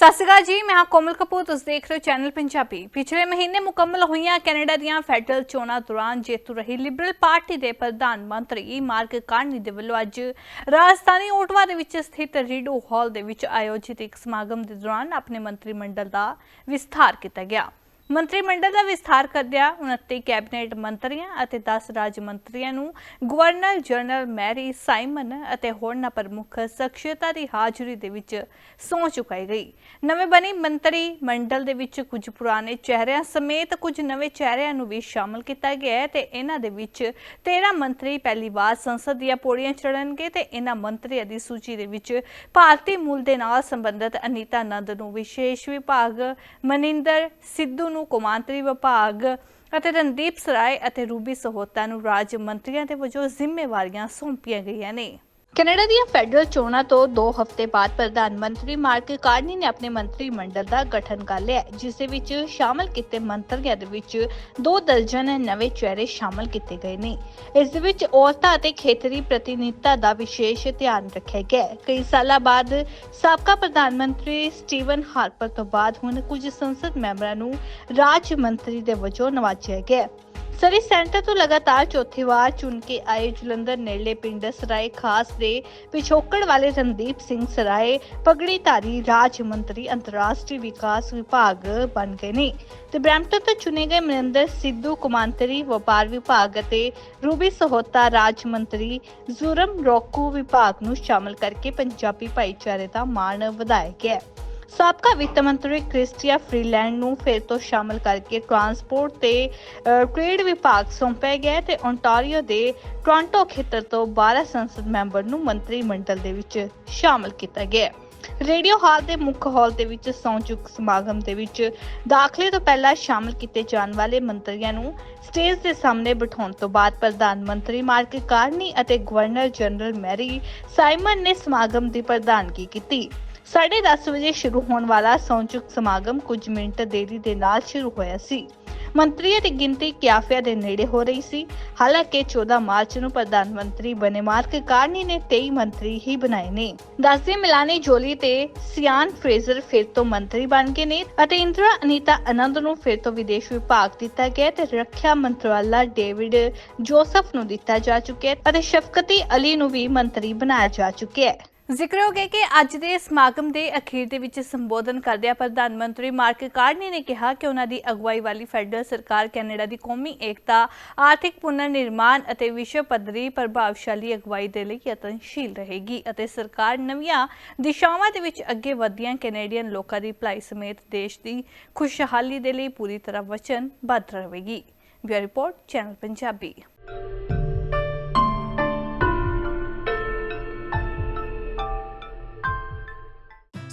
ਸਤਿ ਸ਼੍ਰੀ ਅਕਾਲ ਜੀ, ਮੈਂ ਹਾਂ ਕੋਮਲ ਕਪੂਰ, ਤੁਸੀਂ ਦੇਖ ਰਹੇ ਹੋ ਚੈਨਲ ਪੰਜਾਬੀ। ਪਿਛਲੇ ਮਹੀਨੇ ਮੁਕੰਮਲ ਹੋਈਆਂ ਕੈਨੇਡਾ ਦੀਆਂ ਫੈਡਰਲ ਚੋਣਾਂ ਦੌਰਾਨ ਜੇਤੂ ਰਹੀ ਲਿਬਰਲ ਪਾਰਟੀ ਦੇ ਪ੍ਰਧਾਨ ਮੰਤਰੀ ਮਾਰਕ ਕਾਰਨੀ ਦੇ ਵੱਲੋਂ ਅੱਜ ਰਾਜਧਾਨੀ ਓਟਵਾ ਦੇ ਵਿੱਚ ਸਥਿਤ ਰੀਡੋ ਹਾਲ ਦੇ ਵਿੱਚ ਆਯੋਜਿਤ ਇੱਕ ਸਮਾਗਮ ਦੇ ਦੌਰਾਨ ਆਪਣੇ ਮੰਤਰੀ ਮੰਡਲ ਦਾ ਵਿਸਥਾਰ ਕੀਤਾ ਗਿਆ। ਮੰਤਰੀ ਮੰਡਲ ਦਾ ਵਿਸਥਾਰ ਕਰਦਿਆਂ 29 ਕੈਬਨਿਟ ਮੰਤਰੀਆਂ ਅਤੇ 10 ਰਾਜ ਮੰਤਰੀਆਂ ਨੂੰ ਗਵਰਨਰ ਜਨਰਲ ਮੈਰੀ ਸਾਈਮਨ ਅਤੇ ਹੋਰਨਾਂ ਪ੍ਰਮੁੱਖ ਸ਼ਖਸੀਅਤਾਂ ਦੀ ਹਾਜ਼ਰੀ ਦੇ ਵਿੱਚ ਸਹੁੰ ਚੁਕਾਈ ਗਈ। ਨਵੇਂ ਬਣੀ ਮੰਤਰੀ ਮੰਡਲ ਦੇ ਵਿੱਚ ਕੁਝ ਪੁਰਾਣੇ ਚਿਹਰਿਆਂ ਸਮੇਤ ਕੁਝ ਨਵੇਂ ਚਿਹਰਿਆਂ ਨੂੰ ਵੀ ਸ਼ਾਮਲ ਕੀਤਾ ਗਿਆ ਹੈ ਤੇ ਇਹਨਾਂ ਦੇ ਵਿੱਚ 13 ਮੰਤਰੀ ਪਹਿਲੀ ਵਾਰ ਸੰਸਦ ਦੀਆਂ ਪੌੜੀਆਂ ਚੜ੍ਹਨਗੇ ਤੇ ਇਹਨਾਂ ਮੰਤਰੀਆਂ ਦੀ ਸੂਚੀ ਦੇ ਵਿੱਚ ਭਾਰਤੀ ਮੂਲ ਦੇ ਨਾਲ ਸੰਬੰਧਿਤ ਅਨੀਤਾ ਨੰਦ ਨੂੰ ਵਿਸ਼ੇਸ਼ ਵਿਭਾਗ, ਮਨਿੰਦਰ ਸਿੱਧੂ ਨੂੰ ਕੌਮਾਂਤਰੀ ਵਿਭਾਗ ਅਤੇ ਰਣਦੀਪ ਸਰਾਏ ਅਤੇ ਰੂਬੀ ਸਹੋਤਾ ਨੂੰ ਰਾਜ ਮੰਤਰੀਆਂ ਦੇ ਵਜੋਂ ਜ਼ਿੰਮੇਵਾਰੀਆਂ ਸੌਂਪੀਆਂ ਗਈਆਂ ਨੇ। ਕੈਨੇਡਾ ਦੀਆਂ ਫੈਡਰਲ ਚੋਣਾਂ ਤੋਂ 2 ਹਫ਼ਤੇ ਬਾਅਦ ਪ੍ਰਧਾਨ ਮੰਤਰੀ ਮਾਰਕ ਕਾਰਨੀ ਨੇ ਆਪਣੇ ਮੰਤਰੀ ਮੰਡਲ ਦਾ ਗਠਨ ਕਰ ਲਿਆ ਜਿਸ ਦੇ ਵਿੱਚ ਸ਼ਾਮਲ ਕੀਤੇ ਮੰਤਰੀਆਂ ਦੇ ਵਿੱਚ 2 ਦਰਜਨ ਨਵੇਂ ਚਿਹਰੇ ਸ਼ਾਮਲ ਕੀਤੇ ਗਏ ਨੇ। ਇਸ ਦੇ ਵਿੱਚ ਔਰਤਾਂ ਅਤੇ ਖੇਤਰੀ ਪ੍ਰਤੀਨਿਧਤਾ ਦਾ ਵਿਸ਼ੇਸ਼ ਧਿਆਨ ਰੱਖਿਆ ਗਿਆ ਹੈ। ਕਈ ਸਾਲਾਂ ਬਾਅਦ ਸਾਬਕਾ ਪ੍ਰਧਾਨ ਮੰਤਰੀ ਸਟੀਵਨ ਹਾਰਪਰ ਤੋਂ ਬਾਅਦ ਹੁਣ ਕੁਝ ਸੰਸਦ ਮੈਂਬਰਾਂ ਨੂੰ ਰਾਜ ਮੰਤਰੀ ਦੇ ਵਜੋਂ ਨਵਾਜਿਆ ਗਿਆ ਹੈ ਸੈਂਟਰ ਤੋਂ ਲਗਾਤਾਰ ਚੌਥੀ ਵਾਰ ਚੁਣ ਕੇ ਆਏ ਜਲੰਧਰ ਨੇੜਲੇ ਪਿੰਡ ਸਰਾਏ ਖਾਸ ਦੇ ਪਿਛੋਕੜ ਵਾਲੇ ਰਣਦੀਪ ਸਿੰਘ ਸਰਾਏ ਪਗੜੀਧਾਰੀ ਰਾਜ ਮੰਤਰੀ ਅੰਤਰਰਾਸ਼ਟਰੀ ਵਿਕਾਸ ਵਿਭਾਗ ਬਣ ਗਏ ਨੇ। ਤੇ ਬ੍ਰੈਂਪਟਨ ਤੋਂ ਚੁਣੇ ਗਏ ਮਨਿੰਦਰ ਸਿੱਧੂ ਕੌਮਾਂਤਰੀ ਵਪਾਰ ਵਿਭਾਗ ਅਤੇ ਰੂਬੀ ਸਹੋਤਾ ਰਾਜ ਮੰਤਰੀ ਜ਼ੁਰਮ ਰੋਕੂ ਵਿਭਾਗ ਨੂੰ ਸ਼ਾਮਲ ਕਰਕੇ ਪੰਜਾਬੀ ਭਾਈਚਾਰੇ ਦਾ ਮਾਣ ਵਧਾਇਆ ਗਿਆ ਸਾਬਕਾ ਵਿੱਤ ਮੰਤਰੀ ਕ੍ਰਿਸਟੀਆ ਫ੍ਰੀਲੈਂਡ ਨੂੰ ਫਿਰ ਤੋਂ ਸ਼ਾਮਲ ਕਰਕੇ ਟਰਾਂਸਪੋਰਟ ਤੇ ਟ੍ਰੇਡ ਵਿਭਾਗ ਸੌਂਪਿਆ ਗਿਆ ਤੇ ਓਨਟਾਰੀਓ ਦੇ ਟੋਰਾਂਟੋ ਖੇਤਰ ਤੋਂ 12 ਸੰਸਦ ਮੈਂਬਰ ਨੂੰ ਮੰਤਰੀ ਮੰਡਲ ਦੇ ਵਿੱਚ ਸ਼ਾਮਲ ਕੀਤਾ ਗਿਆ ਹੈ। ਰੇਡੀਓ ਹਾਲ ਦੇ ਮੁੱਖ ਹਾਲ ਦੇ ਵਿੱਚ ਸੌਂਚੁਕ ਸਮਾਗਮ ਦੇ ਵਿੱਚ ਦਾਖਲੇ ਤੋਂ ਪਹਿਲਾਂ ਸ਼ਾਮਲ ਕੀਤੇ ਜਾਣ ਵਾਲੇ ਮੰਤਰੀਆਂ ਨੂੰ ਸਟੇਜ ਦੇ ਸਾਹਮਣੇ ਬਿਠਾਉਣ ਤੋਂ ਬਾਅਦ ਪ੍ਰਧਾਨ ਮੰਤਰੀ ਮਾਰਕ ਕਾਰਨੀ ਅਤੇ ਗਵਰਨਰ ਜਨਰਲ ਮੈਰੀ ਸਾਈਮਨ ਨੇ ਸਮਾਗਮ ਦੀ ਪ੍ਰਧਾਨਗੀ ਕੀਤੀ ਸਾਢੇ ਦਸ ਵਜੇ ਸ਼ੁਰੂ ਹੋਣ ਵਾਲਾ ਸੌਂਚੁਕ ਸਮਾਗਮ ਕੁਝ ਮਿੰਟ ਦੇਰੀ ਦੇ ਨਾਲ ਸ਼ੁਰੂ ਹੋਇਆ ਸੀ। ਮੰਤਰੀਆਂ ਦੀ ਗਿਣਤੀ ਕਿਆਫਿਆ ਦੇ ਨੇੜੇ ਹੋ ਰਹੀ ਸੀ। ਹਾਲਾਂਕਿ 14 ਮਾਰਚ ਨੂੰ ਪ੍ਰਧਾਨ ਮੰਤਰੀ ਬਣੇ ਮਾਰਕ ਕਾਰਨੀ ਨੇ 23 ਮੰਤਰੀ ਹੀ ਬਣਾਏ ਨੇ। ਦੱਸਦੇ ਮਿਲਾਨੀ ਜੋਲੀ ਤੇ ਸਿਆਨ ਫਰੇਜ਼ਰ ਫਿਰ ਤੋਂ ਮੰਤਰੀ ਬਣ ਗਏ ਨੇ ਅਤੇ ਇੰਦਰਾ ਅਨੀਤਾ ਅਨੰਦ ਨੂੰ ਫਿਰ ਤੋਂ ਵਿਦੇਸ਼ ਵਿਭਾਗ ਦਿੱਤਾ ਗਿਆ ਤੇ ਰੱਖਿਆ ਮੰਤਰਾਲਾ ਡੇਵਿਡ ਜੋਸਫ ਨੂੰ ਦਿੱਤਾ ਜਾ ਚੁੱਕਿਆ ਹੈ ਅਤੇ ਸ਼ਫਕਤੀ ਅਲੀ ਨੂੰ ਵੀ ਮੰਤਰੀ ਬਣਾਇਆ ਜਾ ਚੁੱਕਿਆ ਹੈ। ਜ਼ਿਕਰਯੋਗ ਹੈ ਕਿ ਅੱਜ ਦੇ ਸਮਾਗਮ ਦੇ ਅਖੀਰ ਦੇ ਵਿੱਚ ਸੰਬੋਧਨ ਕਰਦਿਆਂ ਪ੍ਰਧਾਨ ਮੰਤਰੀ ਮਾਰਕ ਕਾਰਨੀ ਨੇ ਕਿਹਾ ਕਿ ਉਹਨਾਂ ਦੀ ਅਗਵਾਈ ਵਾਲੀ ਫੈਡਰਲ ਸਰਕਾਰ ਕੈਨੇਡਾ ਦੀ ਕੌਮੀ ਏਕਤਾ, ਆਰਥਿਕ ਪੁਨਰ ਨਿਰਮਾਣ ਅਤੇ ਵਿਸ਼ਵ ਪੱਧਰੀ ਪ੍ਰਭਾਵਸ਼ਾਲੀ ਅਗਵਾਈ ਦੇ ਲਈ ਯਤਨਸ਼ੀਲ ਰਹੇਗੀ ਅਤੇ ਸਰਕਾਰ ਨਵੀਆਂ ਦਿਸ਼ਾਵਾਂ ਦੇ ਵਿੱਚ ਅੱਗੇ ਵਧੀਆਂ ਕੈਨੇਡੀਅਨ ਲੋਕਾਂ ਦੀ ਭਲਾਈ ਸਮੇਤ ਦੇਸ਼ ਦੀ ਖੁਸ਼ਹਾਲੀ ਦੇ ਲਈ ਪੂਰੀ ਤਰ੍ਹਾਂ ਵਚਨਬੱਧ ਰਹੇਗੀ। Bureau report, channel Punjabi.